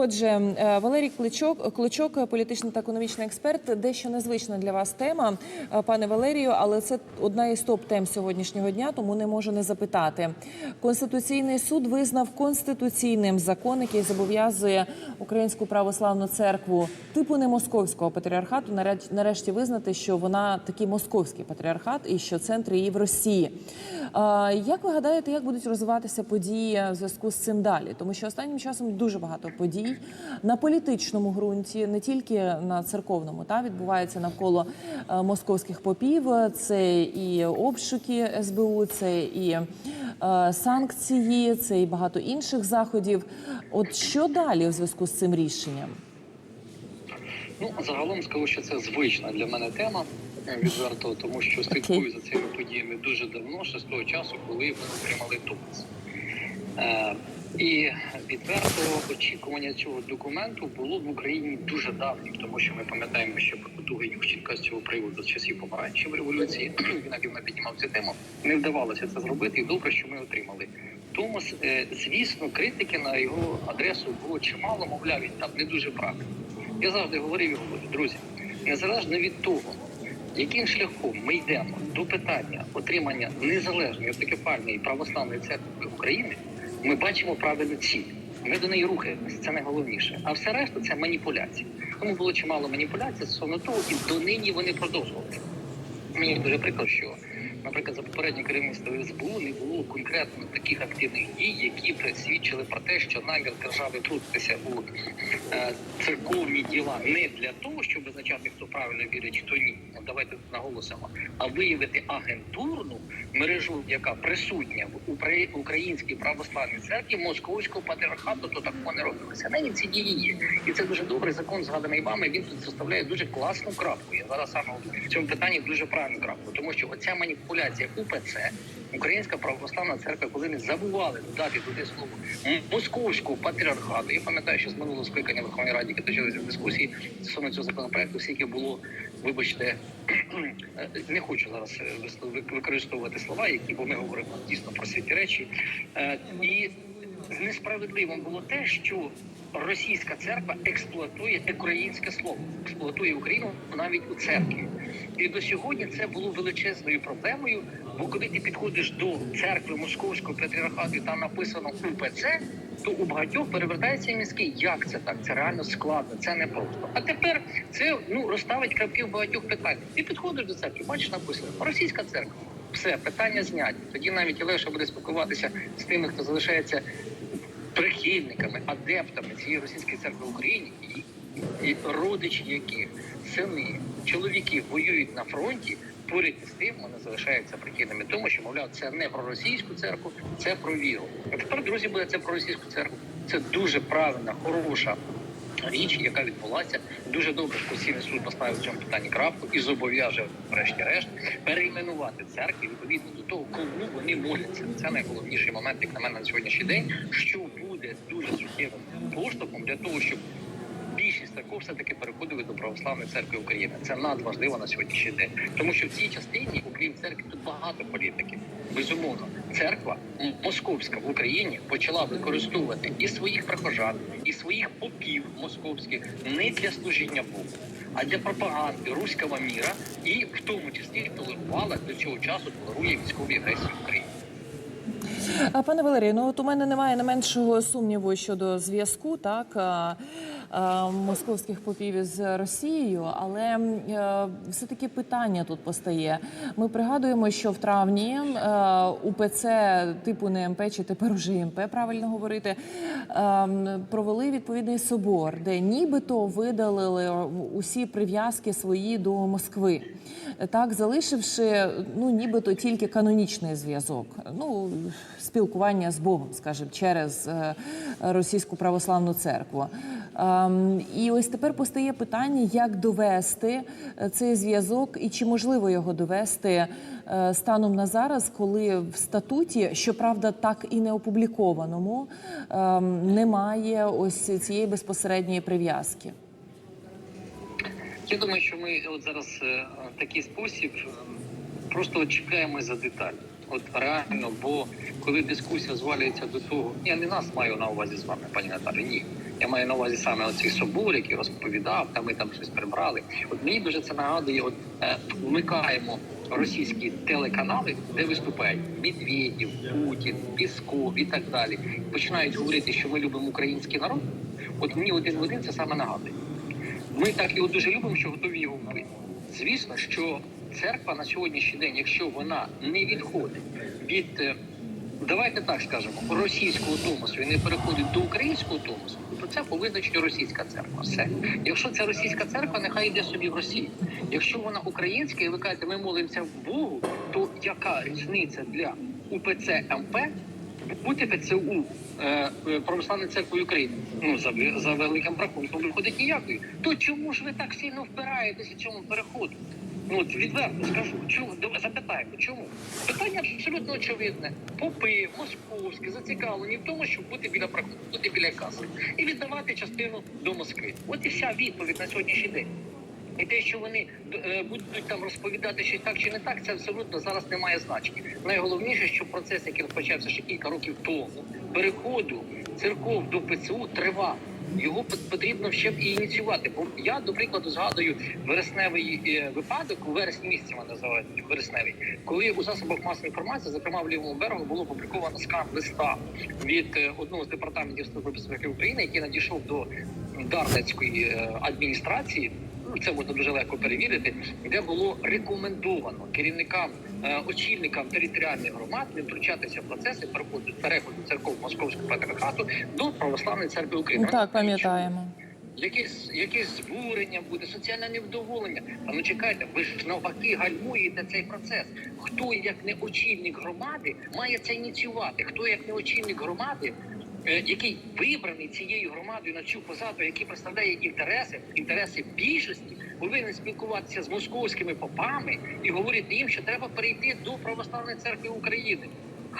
Отже, е, Валерій Кличок, Кличок, е, політичний та економічний експерт. Дещо незвична для вас тема, е, пане Валерію, але це одна із топ тем сьогоднішнього дня, тому не можу не запитати. Конституційний суд визнав конституційним закон, який зобов'язує Українську православну церкву типу не московського патріархату, наре- нарешті визнати, що вона такий московський патріархат і що центр її в Росії. Як ви гадаєте, як будуть розвиватися події в зв'язку з цим далі? Тому що останнім часом дуже багато подій на політичному ґрунті, не тільки на церковному, та відбувається навколо е, московських попів. Це і обшуки СБУ, це і е, санкції, це і багато інших заходів. От що далі в зв'язку з цим рішенням? Ну загалом скажу, що це звична для мене тема е, відверто, тому що слідкую за цими подіями дуже давно, ще з того часу, коли ми отримали Томас. І відверто очікування цього документу було в Україні дуже давнім, тому що ми пам'ятаємо, що потуги Ющенка з цього приводу з часів помаранчевої революції він активно піднімав цю тему. Не вдавалося це зробити, і добре, що ми отримали. Томас, е, звісно, критики на його адресу було чимало, мовляв, він там не дуже правильно. Я завжди говорив і говорю, друзі, незалежно від того, яким шляхом ми йдемо до питання отримання незалежної автокефальної православної церкви України, ми бачимо правильну ціль. Ми до неї рухаємося, це найголовніше. А все решта це маніпуляції. Тому було чимало маніпуляцій стосовно того, і донині вони продовжувалися. Мені дуже прикро, що, наприклад, за попереднє керівництво СБУ не було конкретно таких активних дій, які б свідчили про те, що намір держави втрутитися у е, церковні діла не для того, щоб визначати, хто правильно вірить, хто ні. Давайте наголосимо, а виявити агентурну мережу, яка присутня в Украї- українській православній церкві московського патріархату, то такого не робилося. Нині ці дії є, і це дуже добрий закон, згаданий вами. Він тут заставляє дуже класну крапку. Я зараз саме в цьому питанні дуже правильну крапку, тому що оця маніпуляція УПЦ. Українська православна церква, коли не забували додати туди слово московського патріархату. Я пам'ятаю, що з минулого скликання Верховної Ради, які точилися дискусії стосовно цього законопроекту, скільки було, вибачте, не хочу зараз е, ви- використовувати слова, які бо ми говоримо дійсно про святі речі. Е, І несправедливим було те, що російська церква експлуатує українське слово, експлуатує Україну навіть у церкві. І до сьогодні це було величезною проблемою. Бо коли ти підходиш до церкви московського патріархату, і там написано УПЦ, то у багатьох перевертається мізки. Як це так? Це реально складно, це не просто. А тепер це ну розставить крапки в багатьох питань. Ти підходиш до церкви, бачиш написано російська церква. Все, питання зняті. Тоді навіть легше буде спілкуватися з тими, хто залишається прихильниками, адептами цієї російської церкви в Україні, родичі яких сини, чоловіки воюють на фронті. Поряд з тим вони залишаються прихильними тому, що мовляв, це не про російську церкву, це про віру. А тепер друзі буде це про російську церкву. Це дуже правильна, хороша річ, яка відбулася. Дуже добре, що Конституційний суд поставив в цьому питанні крапку і зобов'яже, врешті-решт, перейменувати церкви відповідно до того, кому вони моляться. Це найголовніший момент, як на мене на сьогоднішній день, що буде дуже суттєвим поштовхом для того, щоб церков все таки переходили до православної церкви України. Це надважливо на сьогоднішній день, тому що в цій частині, окрім церкви, тут багато політиків. Безумовно, церква московська в Україні почала використовувати і своїх прихожан, і своїх попів московських не для служіння Богу, а для пропаганди руського міра, і в тому числі толерувала до цього часу толерує військові агресії. А, Пане Валерію, ну от у мене немає не меншого сумніву щодо зв'язку, так московських попів із Росією, але е, все-таки питання тут постає. Ми пригадуємо, що в травні е, УПЦ типу не МП чи тепер уже МП, правильно говорити, е, провели відповідний собор, де нібито видалили усі прив'язки свої до Москви, так залишивши ну нібито тільки канонічний зв'язок. Ну спілкування з Богом, скажімо, через е, російську православну церкву. Ем, І ось тепер постає питання, як довести е, цей зв'язок, і чи можливо його довести е, станом на зараз, коли в статуті, щоправда, так і не опублікованому, ем, немає ось цієї безпосередньої прив'язки. Я думаю, що ми от зараз такий спосіб е, просто чекаємо за деталі. От реально, бо коли дискусія звалюється до того, я не нас маю на увазі з вами, пані Наталі. Ні. Я маю на увазі саме оцей собор, який розповідав, та ми там щось прибрали. От мені дуже це нагадує. От е, вмикаємо російські телеканали, де виступають Медведєв, Путін, Пісков і так далі. Починають говорити, що ми любимо український народ. От мені один в один це саме нагадує. Ми так його дуже любимо, що готові його вбити. Звісно, що церква на сьогоднішній день, якщо вона не відходить від е, давайте так скажемо російського томосу і не переходить до українського томосу, то це по визначенню російська церква. Все, якщо це російська церква, нехай йде собі в Росію. Якщо вона українська, і ви кажете, ми молимося в Богу, то яка різниця для УПЦ МП бути ПЦУ е, е, Православної церкви України? Ну за, за великим рахунком виходить ніякої. То чому ж ви так сильно впираєтеся цьому переходу? Ну от відверто скажу, чому запитаємо, чому? Питання абсолютно очевидне. Попи, московські зацікавлені в тому, щоб бути біля бути біля каси і віддавати частину до Москви. От і вся відповідь на сьогоднішній день. І те, що вони е, будуть там розповідати, що так чи не так, це абсолютно зараз не має значення. Найголовніше, що процес, який розпочався ще кілька років тому, переходу церков до ПЦУ тривав. Його потрібно ще і ініціювати. Бо я, до прикладу, згадую вересневий е, випадок у вересні місяці мене називають вересневий, коли у засобах масової інформації, зокрема в лівому берегу, було опубліковано скан листа від е, одного з департаментів служби безпеки України, який надійшов до Дарницької е, адміністрації. Ну, це можна дуже легко перевірити, де було рекомендовано керівникам, очільникам територіальних громад не втручатися в процеси переходу переходу церков Московського патріархату до православної церкви України. Ну, Так, пам'ятаємо. Якесь якесь збурення буде, соціальне невдоволення. А ну чекайте, ви ж навпаки гальмуєте цей процес. Хто як не очільник громади має це ініціювати? Хто як не очільник громади, е, який вибраний цією громадою на цю посаду, який представляє інтереси, інтереси більшості, повинен спілкуватися з московськими попами і говорити їм, що треба перейти до православної церкви України.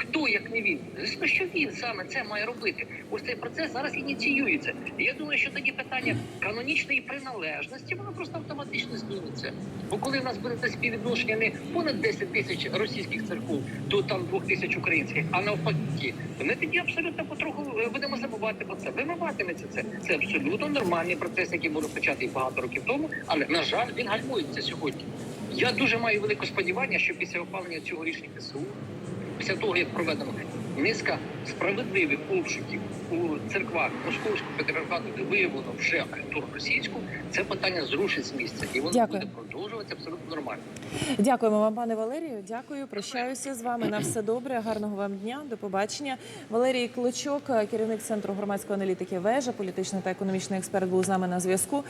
Хто як не він? Звісно, що він саме це має робити. Ось цей процес зараз ініціюється. І я думаю, що тоді питання канонічної приналежності воно просто автоматично зміниться. Бо коли в нас буде співвідношення не понад 10 тисяч російських церков до там 2 тисяч українських, а навпаки, то ми тоді абсолютно потроху е, будемо забувати про це. Вимиватиметься це. Це абсолютно нормальний процес, який був розпочатий багато років тому, але на жаль, він гальмується сьогодні. Я дуже маю велике сподівання, що після ухвалення цього рішення КСУ після того, як проведено низка справедливих обшуків у церквах Московського патріархату, де виявлено вже агентуру російську, це питання зрушить з місця, і воно Дякую. буде продовжуватися абсолютно нормально. Дякуємо вам, пане Валерію. Дякую. Прощаюся з вами. На все добре. Гарного вам дня. До побачення. Валерій Клочок, керівник центру громадської аналітики вежа, політичний та економічний експерт, був з нами на зв'язку.